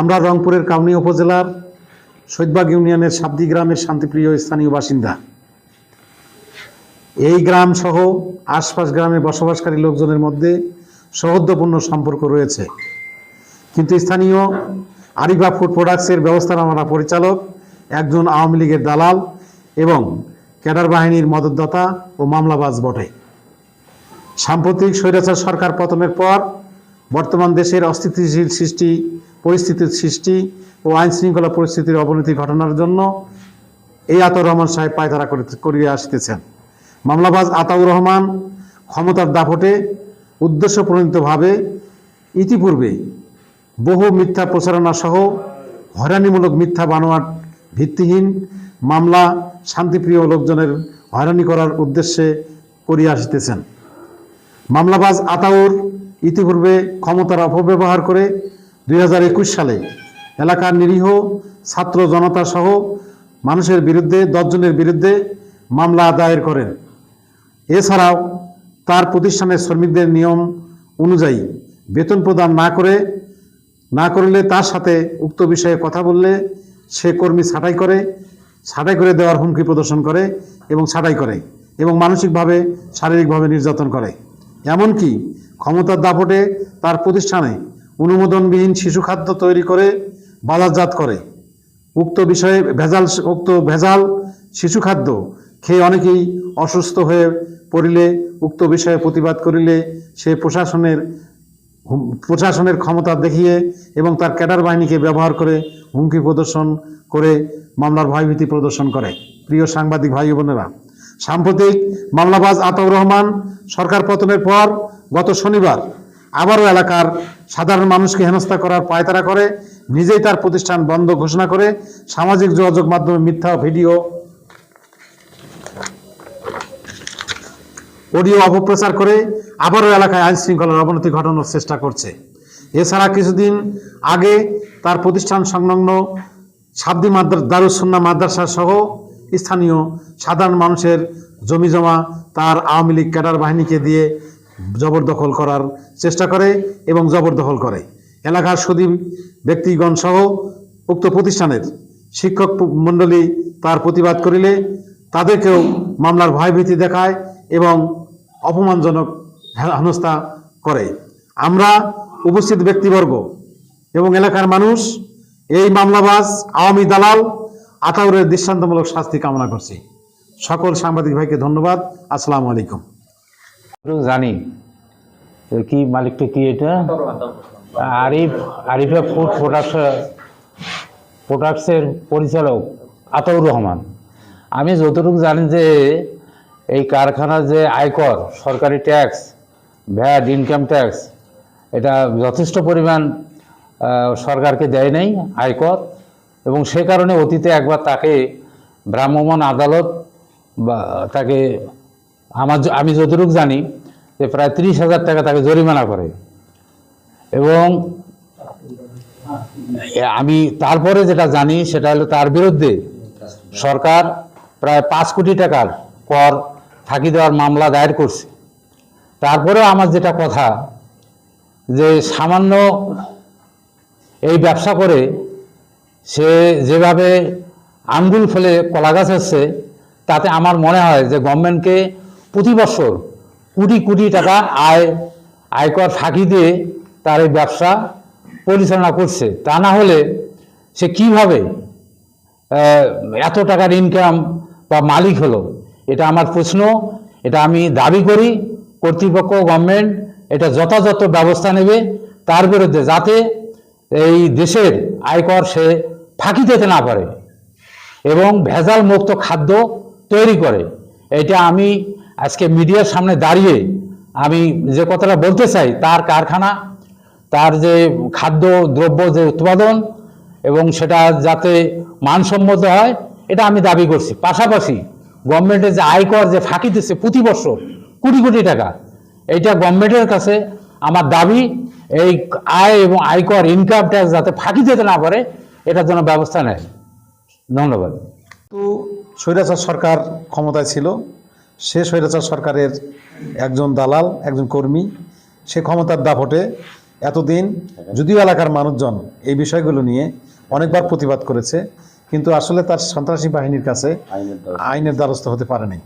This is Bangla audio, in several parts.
আমরা রংপুরের কাউনি উপজেলার শহীদবাগ ইউনিয়নের সাবদি গ্রামের শান্তিপ্রিয় স্থানীয় বাসিন্দা। এই গ্রাম সহ আশপাশ গ্রামে বসবাসকারী লোকজনের মধ্যে সৌহার্দ্যপূর্ণ সম্পর্ক রয়েছে। কিন্তু স্থানীয় আরিফা ফুড প্রোডাক্টসের ব্যবস্থাপনা পরিচালক একজন আওয়ামী লীগের দালাল এবং ক্যাডার বাহিনীর মদতদাতা ও মামলাবাজ বটে। সাম্প্রতিক স্বৈরাচার সরকার পতনের পর বর্তমান দেশের অস্থিতিশীল সৃষ্টি, পরিস্থিতির সৃষ্টি ও আইন শৃঙ্খলা পরিস্থিতির অবনতি ঘটনার জন্য এই আতাউর রহমান সাহেব পায়তারা করে- করিয়ে আসতেছেন। মামলাবাজ আতাউর রহমান ক্ষমতার দাপটে উদ্দেশ্য প্রণীতভাবে ইতিপূর্বে বহু মিথ্যা প্রচারণা সহ হয়রানিমূলক মিথ্যা বানোয়াট ভিত্তিহীন মামলা শান্তিপ্রিয় লোকজনের হয়রানি করার উদ্দেশ্যে করিয়ে আসিতেছেন। মামলাবাজ আতাউর ইতিপূর্বে ক্ষমতার অপব্যবহার করে দু হাজার একুশ সালে এলাকার নিরীহ ছাত্র জনতা সহ মানুষের বিরুদ্ধে, দশজনের বিরুদ্ধে মামলা দায়ের করেন। এছাড়াও তার প্রতিষ্ঠানের শ্রমিকদের নিয়ম অনুযায়ী বেতন প্রদান না করে, না করলে তার সাথে উক্ত বিষয়ে কথা বললে সে কর্মী ছাঁটাই করে ছাঁটাই করে দেওয়ার হুমকি প্রদর্শন করে এবং ছাঁটাই করে এবং মানসিকভাবে, শারীরিকভাবে নির্যাতন করে। এমনকি ক্ষমতার দাপটে তার প্রতিষ্ঠানে অনুমোদনবিহীন শিশু খাদ্য তৈরি করে বাজারজাত করে। উক্ত বিষয়ে ভেজাল উক্ত ভেজাল শিশু খাদ্য খেয়ে অনেকেই অসুস্থ হয়ে পড়িলে, উক্ত বিষয়ে প্রতিবাদ করিলে সে প্রশাসনের প্রশাসনের ক্ষমতা দেখিয়ে এবং তার ক্যাডার বাহিনীকে ব্যবহার করে হুমকি প্রদর্শন করে মামলার ভয়ভীতি প্রদর্শন করে। প্রিয় সাংবাদিক ভাই বোনেরা, সাম্প্রতিক মামলাবাজ আতাউর রহমান সরকার পতনের পর গত শনিবার আবারও এলাকার সাধারণ মানুষকে হেনস্থা করার পায়তারা করে, নিজেই তার প্রতিষ্ঠান বন্ধ ঘোষণা করে সামাজিক যোগাযোগ মাধ্যমে মিথ্যা ভিডিও, অডিও অপপ্রচার করে আবারও এলাকায় আইন শৃঙ্খলার অবনতি ঘটানোর চেষ্টা করছে। এছাড়া কিছুদিন আগে তার প্রতিষ্ঠান সংলগ্ন সাবদি মাদ্রাস দারুসন্না মাদ্রাসা সহ স্থানীয় সাধারণ মানুষের জমি জমা তার আওয়ামী লীগ ক্যাডার বাহিনীকে দিয়ে জবরদখল করার চেষ্টা করে এবং জবরদখল করে। এলাকার সদী ব্যক্তিগণ সহ উক্ত প্রতিষ্ঠানের শিক্ষক মণ্ডলী তার প্রতিবাদ করিলে তাদেরকেও মামলার ভয়ভীতি দেখায় এবং অপমানজনক হেনস্থা করে। আমরা উপস্থিত ব্যক্তিবর্গ এবং এলাকার মানুষ এই মামলাবাজ আওয়ামী দালাল আতাউরের দৃষ্টান্তমূলক শাস্তি কামনা করছি। সকল সাংবাদিক ভাইকে ধন্যবাদ। আসসালামু আলাইকুম। জানি। কি মালিকটা কি এটা? আরিফ আরিফা ফুড প্রোডাক্টস প্রোডাক্টসের পরিচালক আতাউর রহমান। আমি যতটুকু জানি যে এই কারখানার যে আয়কর, সরকারি ট্যাক্স ভ্যাট ইনকাম ট্যাক্স এটা যথেষ্ট পরিমাণ সরকারকে দেয় নাই আয়কর এবং সে কারণে অতীতে একবার তাকে ভ্রাম্যমাণ আদালত বা তাকে আমার আমি যতটুকু জানি যে প্রায় ত্রিশ হাজার টাকা তাকে জরিমানা করে। এবং আমি তারপরে যেটা জানি সেটা হলো তার বিরুদ্ধে সরকার প্রায় পাঁচ কোটি টাকার কর ফাঁকি দেওয়ার মামলা দায়ের করছে। তারপরেও আমার যেটা কথা যে সামান্য এই ব্যবসা করে সে যেভাবে আঙ্গুল ফেলে কলা গাছ হচ্ছে, তাতে আমার মনে হয় যে গভর্নমেন্টকে প্রতি বছর কোটি কোটি টাকা আয় আয়কর ফাঁকি দিয়ে তার এই ব্যবসা পরিচালনা করছে। তা না হলে সে কীভাবে এত টাকার ইনকাম বা মালিক হলো? এটা আমার প্রশ্ন। এটা আমি দাবি করি, কর্তৃপক্ষ গভর্নমেন্ট এটা যথাযথ ব্যবস্থা নেবে তার বিরুদ্ধে যাতে এই দেশের আয়কর সে ফাঁকি দিতে না পারে এবং ভেজাল মুক্ত খাদ্য তৈরি করে। এটা আমি আজকে মিডিয়ার সামনে দাঁড়িয়ে আমি যে কথাটা বলতে চাই, তার কারখানা, তার যে খাদ্য, দ্রব্য যে উৎপাদন এবং সেটা যাতে মানসম্মত হয়, এটা আমি দাবি করছি। পাশাপাশি গভর্নমেন্টের যে আয়কর যে ফাঁকি দিচ্ছে প্রতি বছর কোটি কোটি টাকা, এইটা গভর্নমেন্টের কাছে আমার দাবি, এই আয় এবং আয়কর ইনকাম ট্যাক্স যাতে ফাঁকি দিতে না পারে, এটার জন্য ব্যবস্থা নেয়। ধন্যবাদ। তো স্বৈরাচার সরকার ক্ষমতায় ছিল। সে স্বৈরাচার সরকারের একজন দালাল একজন কর্মী সে ক্ষমতার দাপটে এতদিন যদিও এলাকার মানুষজন এই বিষয়গুলো নিয়ে অনেকবার প্রতিবাদ করেছে কিন্তু আসলে তার সন্ত্রাসী বাহিনীর কাছে আইনের দ্বারস্থ। হতে পারেনি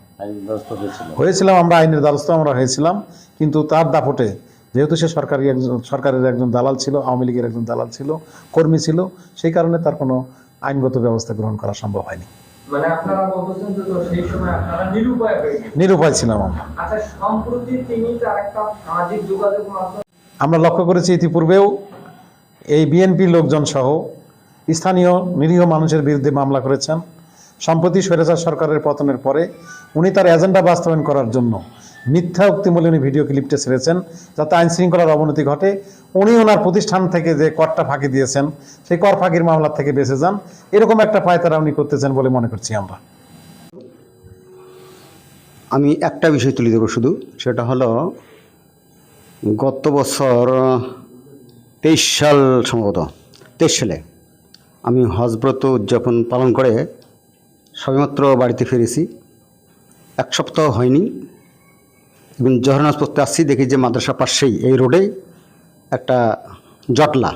হয়েছিলাম আমরা আইনের দ্বারস্থ আমরা হয়েছিলাম কিন্তু তার দাপটে যেহেতু সে সরকারি একজন সরকারের একজন দালাল ছিল আওয়ামী লীগের একজন দালাল ছিল কর্মী ছিল সেই কারণে তার কোনো আইনগত ব্যবস্থা গ্রহণ করা সম্ভব হয়নি। মানে আপনারা বলতেছেন যে সেই সময় আপনারা নিরুপায় হয়ে নিরুপায় ছিলাম আমরা। আচ্ছা সম্প্রতি তিনি তার একটা সামাজিক যোগাযোগ মাধ্যম আমরা লক্ষ্য করেছি ইতিপূর্বেও এই বিএনপি লোকজন সহ স্থানীয় নিরীহ মানুষের বিরুদ্ধে মামলা করেছেন। সম্প্রতি স্বৈরাচার সরকারের পতনের পরে উনি তার এজেন্ডা বাস্তবায়ন করার জন্য মিথ্যা উক্তি বলে উনি ভিডিও ক্লিপটা ছেড়েছেন, যাতে আইন শৃঙ্খলার অবনতি ঘটে। উনি ওনার প্রতিষ্ঠান থেকে যে করটা ফাঁকি দিয়েছেন, সেই কর ফাঁকির মামলা থেকে বেঁচে যান। এরকম একটা পায়তারা উনি করতেছেন বলে মনে করছি আমরা। আমি একটা বিষয় তুলে দেবো শুধু, সেটা হলো গত বছর তেইশ সাল সম্ভবত, তেইশ সালে আমি হজব্রত উদযাপন পালন করে সবেমাত্র বাড়িতে ফিরেছি। এক সপ্তাহ হয়নি এবং জহরনাজ পড়তে আসছি, দেখি যে মাদ্রাসা পাশেই, এই রোডে একটা জটলা।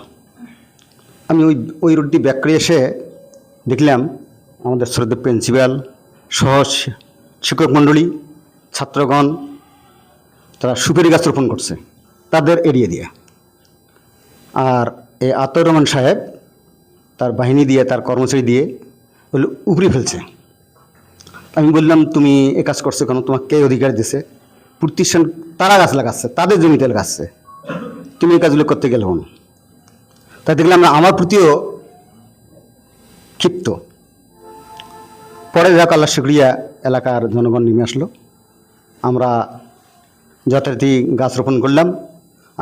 আমি ওই ওই রোডটি ব্যাক করে এসে দেখলাম, আমাদের শ্রদ্ধেয় প্রিন্সিপাল সহ শিক্ষক মণ্ডলী, ছাত্রগণ, তারা সুপারি গাছ রোপণ করছে, তাদের এড়িয়ে দিয়ে। আর এই আতর রহমান সাহেব, তার বাহিনী দিয়ে, তার কর্মচারী দিয়ে উপরে ফেলছে। আমি বললাম, তুমি এ কাজ করছ কেন? তোমাকে কে অধিকার দিছে। প্রতিষ্ঠান তারা গাছ লাগাচ্ছে, তাদের জমিতে লাগাচ্ছে তুমি এই কাজগুলো করতে গেলে হন। তাই দেখলাম আমার প্রতিও ক্ষিপ্ত। পরে যাক, আল্লাহ শুক্রিয়া, এলাকার জনগণ নেমে আসলো। আমরা যথারীতি গাছ রোপণ করলাম,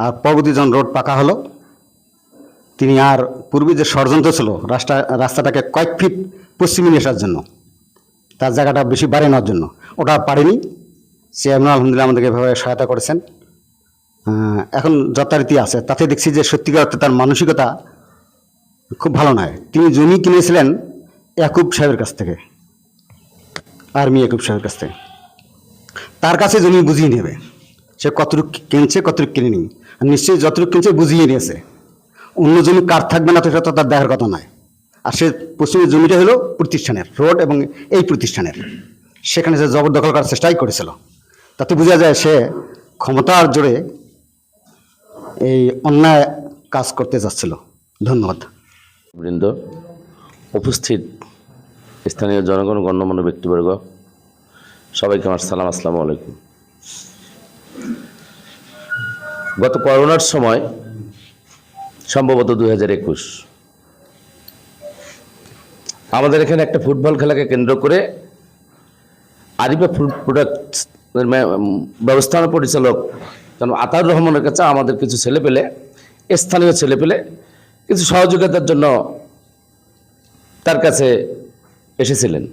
আর পরবর্তী যখন রোড পাকা হলো, তিনি আর পূর্বে যে ষড়যন্ত্র ছিল, রাস্তা, রাস্তাটাকে কয়েক ফিট পশ্চিমে নিয়ে আসার জন্য, তার জায়গাটা বেশি বাড়ে নেওয়ার জন্য, ওটা পারেনি। চেয়ারম্যান আলহামদুলিল্লাহ আমাদেরকে এভাবে সহায়তা করেছেন। এখন যথারীতি আছে। তাতে দেখছি যে সত্যিকার অর্থে তার মানসিকতা খুব ভালো নয়। তিনি জমি কিনেছিলেন ইয়াকুব সাহেবের কাছ থেকে। আর্মি ইয়াকুব সাহেবের কাছ থেকে। তার কাছে জমি বুঝিয়ে নেবে সে কতটুক কিনছে, কতটুক কিনে নি নিশ্চয়ই যতটুক কিনছে বুঝিয়ে নিয়েছে। অন্য জমি কার থাকবে না তো সেটা তো তার দেখার কথা নয়। আর সে পশ্চিমের জমিটা হলো প্রতিষ্ঠানের, রোড এবং এই প্রতিষ্ঠানের। সেখানে সে জবরদখল করার চেষ্টাই করেছিল। তাতে বোঝা যায় সে ক্ষমতার জোরে এই অন্যায় কাজ করতে যাচ্ছিল। ধন্যবাদ। বৃন্দ, উপস্থিত স্থানীয় জনগণ, গণ্যমান্য ব্যক্তিবর্গ, সবাইকে আমার সালাম, আসসালামু আলাইকুম। গত করোনার সময়, সম্ভবত দু একুশ, আমাদের এখানে একটা ফুটবল খেলাকে কেন্দ্র করে আরিফা ফুড প্রোডাক্ট ব্যবস্থাপনা পরিচালক যেন আতাউর রহমানের কাছে আমাদের কিছু ছেলে পেলে স্থানীয় ছেলে পেলে কিছু সহযোগিতার জন্য তার কাছে এসেছিলেন।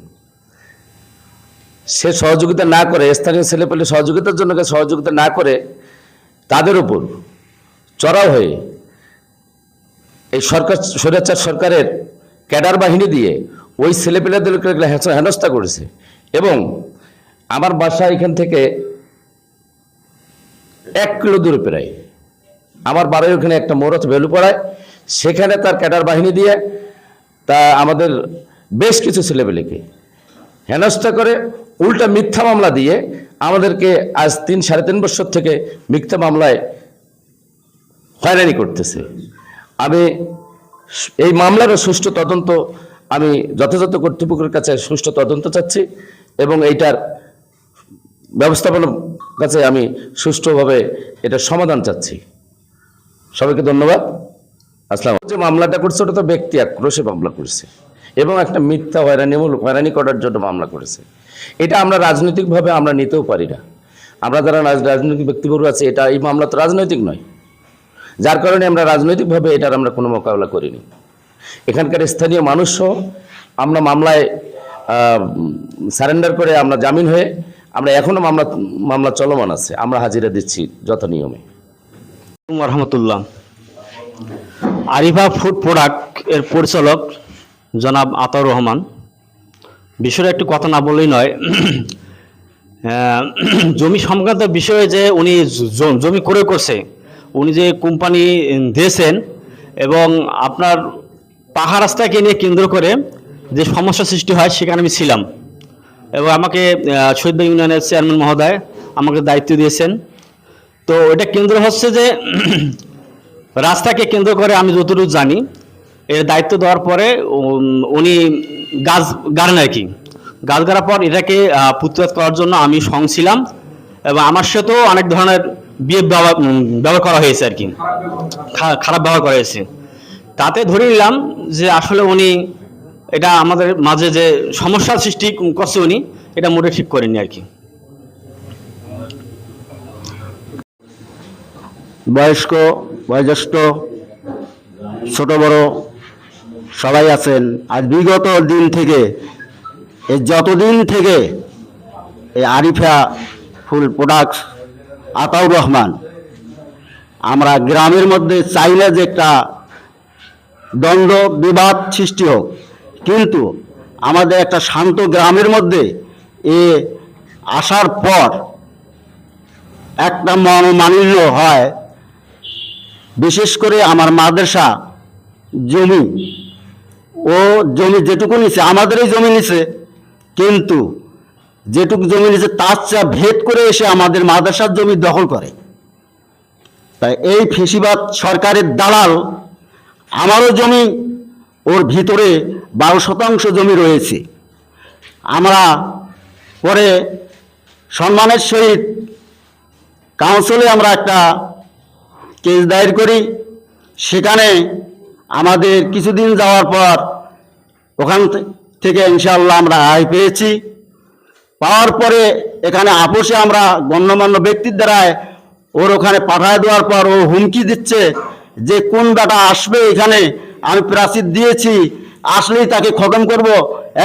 সে সহযোগিতা না করে, স্থানীয় ছেলে পেলে সহযোগিতার জন্য সহযোগিতা না করে, তাদের উপর চড়াও হয়ে এই সরকার, স্বৈরাচার সরকারের ক্যাডার বাহিনী দিয়ে ওই ছেলেপেলেদেরকে হেন- হেনস্থা করেছে এবং আমার বাসা এখান থেকে এক কিলো দূরে প্রায়। আমার বাড়ির ওখানে একটা মোড় আছে বেলুপাড়ায় সেখানে তার ক্যাডার বাহিনী দিয়ে তা আমাদের বেশ কিছু ছেলেপেলেকে হেনস্থা করে উল্টা মিথ্যা মামলা দিয়ে আমাদেরকে আজ তিন, সাড়ে তিন বছর থেকে মিথ্যা মামলায় হয়রানি করতেছে। আমি এই মামলারও সুষ্ঠু তদন্ত আমি যথাযথ কর্তৃপক্ষের কাছে সুষ্ঠু তদন্ত চাচ্ছি এবং এইটার ব্যবস্থাপনার কাছে আমি সুষ্ঠুভাবে এটা সমাধান চাচ্ছি। সবাইকে ধন্যবাদ। আসসালাম যে মামলাটা করছে, ওটা তো ব্যক্তি আক্রোশে মামলা করছে এবং একটা মিথ্যা হয়রানিমূলক হয়রানি করার জন্য মামলা করেছে। এটা আমরা রাজনৈতিকভাবে আমরা নিতেও পারি না। আমরা যারা রাজ- রাজনৈতিক ব্যক্তিবর্গ আছে, এটা এই মামলা তো রাজনৈতিক নয়। যার কারণে আমরা রাজনৈতিকভাবে এটার আমরা কোনো মোকাবেলা করিনি। এখানকার স্থানীয় মানুষও আমরা মামলায় সারেন্ডার করে আমরা জামিন হয়ে আমরা মামলা মামলা চলমান আছে, আমরা হাজিরা দিচ্ছি যত নিয়মে। রহমতুল্লাহ। আরিফা ফুড প্রোডাক্টের পরিচালক জনাব আতাউর রহমান। বিষয়টা একটু কথা না বললেই নয়। জমি সংক্রান্ত বিষয়ে যে উনি জমি করে করছে, উনি যে কোম্পানি দিয়েছেন এবং আপনার পাহাড় রাস্তাকে নিয়ে কেন্দ্র করে যে সমস্যা সৃষ্টি হয়, সেখানে আমি ছিলাম। এবং আমাকে শহীদ ইউনিয়নের চেয়ারম্যান মহোদয় আমাকে দায়িত্ব দিয়েছেন। তো এটা কেন্দ্র হচ্ছে যে, রাস্তাকে কেন্দ্র করে আমি যতটুকু জানি, এর দায়িত্ব দেওয়ার পরে উনি গাছ গাড়েন আর কি? গাছ গাড়ার পর এটাকে প্রতিবাদ করার জন্য আমি সং ছিলাম এবং আমার সাথেও অনেক ধরনের বিয়ে ব্যবহার করা হয়েছে আর কি। খারাপ ব্যবহার করা হয়েছে। তাতে ধরে নিলাম যে আসলে উনি এটা আমাদের মাঝে যে সমস্যার সৃষ্টি করছে উনি, এটা মোটে ঠিক করেনি আর কি। বয়স্ক, বয়োজ্যেষ্ঠ, ছোট, বড় সবাই আছেন। আজ বিগত দিন থেকে এই যতদিন থেকে এই আরিফা ফুল প্রোডাক্টস আতাউর রহমান, আমরা গ্রামের মধ্যে চাইলে যে একটা দ্বন্দ্ব, বিবাদ সৃষ্টি হোক কিন্তু আমাদের একটা শান্ত গ্রামের মধ্যে এ আসার পর একটা মনোমালিন্য হয়। বিশেষ করে আমার মাদ্রাসা জমি। ও জমি যেটুকু নিছে, আমাদেরই জমি নিছে, কিন্তু যেটুকু জমি নিছে তার চা ভেদ করে এসে আমাদের মাদ্রাসার জমি দখল করে। তাই এই ফেসিবাদ সরকারের দালাল, আমারও জমি ওর ভিতরে বারো শতাংশ জমি রয়েছে। আমরা পরে সম্মানের সহিত কাউন্সিলে আমরা একটা কেস দায়ের করি। সেখানে আমাদের কিছুদিন যাওয়ার পর ওখান থেকে ইনশাআল্লাহ আমরা আয় পেয়েছি। পাওয়ার পরে এখানে আপোষে আমরা গণ্যমান্য ব্যক্তির দ্বারায় ওর ওখানে পাঠায় দেওয়ার পর ও হুমকি দিচ্ছে যে কোন ডাটা আসবে এখানে আমি প্রাচীর দিয়েছি, আসলেই তাকে খতম করব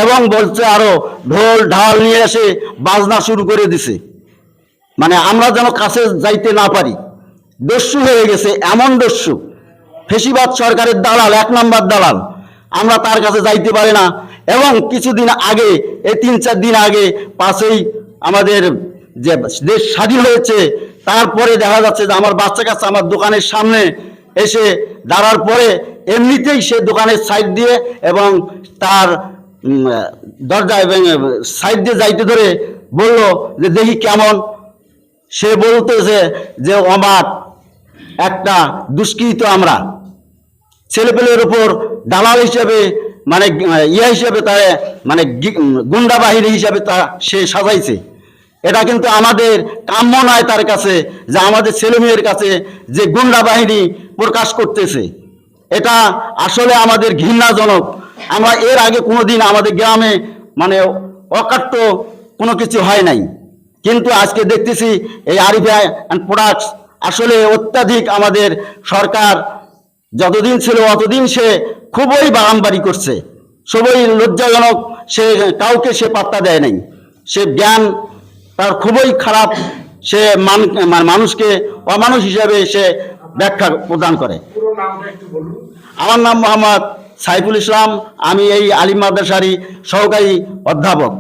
এবং বলছে আরও ঢোল, ঢাল নিয়ে এসে বাজনা শুরু করে দিছে। মানে আমরা যেন কাছে যাইতে না পারি। দস্যু হয়ে গেছে, এমন দস্যু। ফেসিবাদ সরকারের দালাল, এক নম্বর দালাল। আমরা তার কাছে যাইতে পারি না এবং কিছুদিন আগে, এই তিন চার দিন আগে পাশেই আমাদের যে দেশ স্বাধীন হয়েছে, তারপরে দেখা যাচ্ছে যে আমার বাচ্চা কাছে আমার দোকানের সামনে এসে দাঁড়ার পরে এমনিতেই সে দোকানের সাইড দিয়ে এবং তার দরজা এবং সাইড দিয়ে যাইতে ধরে বলল যে দেখি কেমন। সে বলতেছে যে অমাত, একটা দুষ্কৃত আমরা। ছেলেপেলের উপর দালাল হিসেবে মানে ইয়ে হিসেবে তার মানে গুন্ডা বাহিনী হিসেবে তা, সে সাজাইছে। এটা কিন্তু আমাদের কাম্য নয় তার কাছে, যে আমাদের ছেলে মেয়ের কাছে যে গুন্ডা বাহিনী প্রকাশ করতেছে। এটা আসলে আমাদের ঘৃণাজনক। আমরা এর আগে কোনোদিন আমাদের গ্রামে মানে অকাট্য কোনো কিছু হয় নাই। কিন্তু আজকে দেখতেছি এই আরিফা অ্যান্ড প্রোডাক্টস আসলে অত্যাধিক আমাদের সরকার যতদিন ছিল অতদিন সে খুবই বাড়ামবাড়ি করছে। সবই লজ্জাজনক, সে কাউকে সে পাত্তা দেয় নাই। সে জ্ঞান তার খুবই খারাপ। সে মানে মানুষকে অমানুষ হিসাবে সে ব্যাখ্যা প্রদান করে। আমার নাম মোহাম্মদ সাইফুল ইসলাম আমি এই আলিম মাদ্রাসারই সহকারী অধ্যাপক।